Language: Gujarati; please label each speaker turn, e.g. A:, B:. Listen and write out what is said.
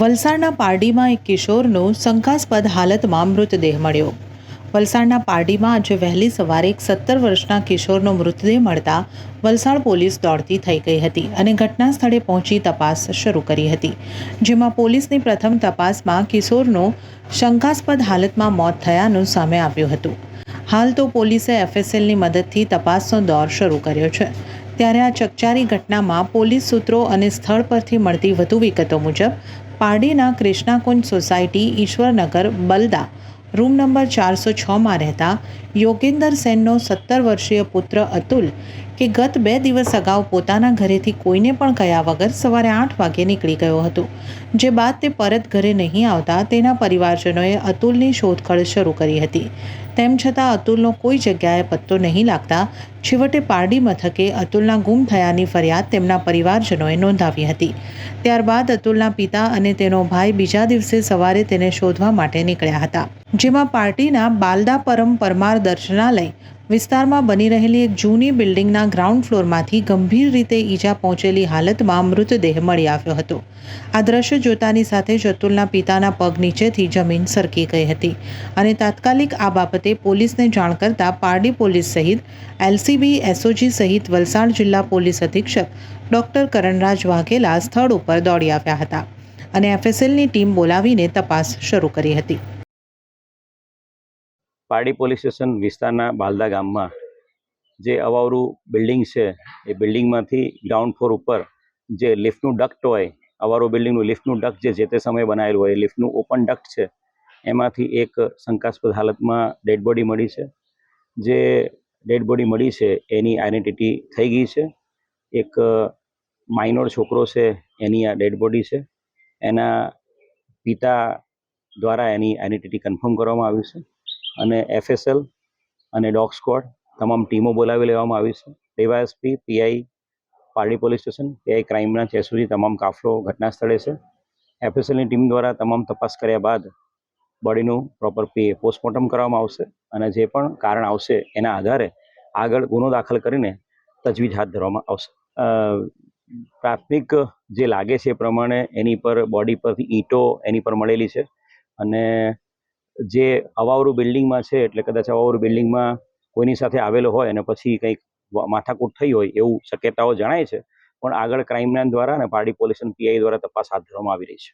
A: વલસાડના પારડીમાં એક કિશોરનો શંકાસ્પદ હાલતમાં મૃતદેહ મળ્યો. વલસાડના પારડીમાં આજે વહેલી સવારે એક સત્તર વર્ષના કિશોરનો મૃતદેહ મળતા વલસાડ પોલીસ દોડતી થઈ ગઈ હતી અને ઘટના સ્થળે પહોંચી તપાસ શરૂ કરી હતી. જેમાં પોલીસની પ્રથમ તપાસમાં કિશોરનો શંકાસ્પદ હાલતમાં મોત થયાનું સામે આવ્યું હતું. હાલ તો પોલીસે એફએસએલની મદદથી તપાસનો દોર શરૂ કર્યો છે. ત્યારે આ ચકચારી ઘટનામાં પોલીસ સૂત્રો અને સ્થળ પરથી મળતી વધુ વિગતો મુજબ પારડીના Krishnakunj society Ishwarnagar, Balda. Room number ચારસો છમાં રહેતા યોગેન્દર સેનનો સત્તર વર્ષીય પુત્ર અતુલ કે ગત બે દિવસ અગાઉ પોતાના ઘરેથી કોઈને પણ કયા વગર સવારે આઠ વાગે નીકળી ગયો હતો. જે બાદ તે પરત ઘરે નહીં આવતા તેના પરિવારજનોએ અતુલની શોધખોળ શરૂ કરી હતી. તેમ છતાં અતુલનો કોઈ જગ્યાએ પત્તો નહીં લાગતા છેવટે પારડી મથકે અતુલના ગુમ થયાની ફરિયાદ તેમના પરિવારજનોએ નોંધાવી હતી. ત્યારબાદ અતુલના પિતા અને તેનો ભાઈ બીજા દિવસે સવારે તેને શોધવા માટે નીકળ્યા હતા, જેમાં પાર્ટીના બાલદા પરમ પરમાર દર્શનાલય વિસ્તારમાં બની રહેલી એક જૂની બિલ્ડિંગના ગ્રાઉન્ડ ફ્લોરમાંથી ગંભીર રીતે ઈજા પહોંચેલી હાલતમાં મૃતદેહ મળી આવ્યો હતો. આ દ્રશ્ય જોતાની સાથે જ અતુલના પિતાના પગ નીચેથી જમીન સરકી ગઈ હતી અને તાત્કાલિક આ બાબતે પોલીસને જાણ કરતાં પારડી પોલીસ સહિત એલસીબી, એસઓજી સહિત વલસાડ જિલ્લા પોલીસ અધિક્ષક ડોક્ટર કરણરાજ વાઘેલા સ્થળ ઉપર દોડી આવ્યા હતા અને એફએસએલની ટીમ બોલાવીને તપાસ શરૂ કરી હતી.
B: પારડી પોલીસ સ્ટેશન વિસ્તારના બાલદા ગામમાં જે અવાવરું બિલ્ડિંગ છે, એ બિલ્ડિંગમાંથી ગ્રાઉન્ડ ફ્લોર ઉપર જે લિફ્ટનું ડક્ટ હોય અવારું બિલ્ડિંગનું લિફ્ટનું ડક્ટ જે તે સમયે બનાવેલું હોય લિફ્ટનું ઓપન ડક્ટ છે. એમાંથી એક શંકાસ્પદ હાલતમાં ડેડ બોડી મળી છે. જે ડેડ બોડી મળી છે, એની આઈડેન્ટિટી થઈ ગઈ છે. એક માઇનોર છોકરો છે, એની આ ડેડ બોડી છે. એના પિતા દ્વારા એની આઈડેન્ટિટી કન્ફર્મ કરવામાં આવી છે. અને એફએસએલ અને ડોગ સ્કોડ તમામ ટીમો બોલાવી લેવામાં આવી છે. DySP PI Pardi police station PI ક્રાઇમના SOG તમામ કાફલો ઘટના સ્થળે છે એફએસએલની ટીમ દ્વારા તમામ તપાસ કર્યા બાદ બોડીનું પ્રોપર પોસ્ટમોર્ટમ કરવામાં આવશે અને જે પણ કારણ આવશે એના આધારે આગળ ગુનો દાખલ કરીને તજવીજ હાથ ધરવામાં આવશે. પ્રાથમિક જે લાગે છે એ પ્રમાણે એની પર, બોડી પરથી ઈંટો એની પર મળેલી છે અને જે અવાવરું બિલ્ડિંગમાં છે, એટલે કદાચ અવાવરું બિલ્ડિંગમાં કોઈની સાથે આવેલો હોય અને પછી કંઈક માથાકૂટ થઈ હોય એવું શક્યતાઓ જણાય છે, પણ આગળ ક્રાઇમ બ્રાન્ચ દ્વારા અને પારડી પોલીસ અને પીઆઈ દ્વારા તપાસ હાથ ધરવામાં આવી રહી છે.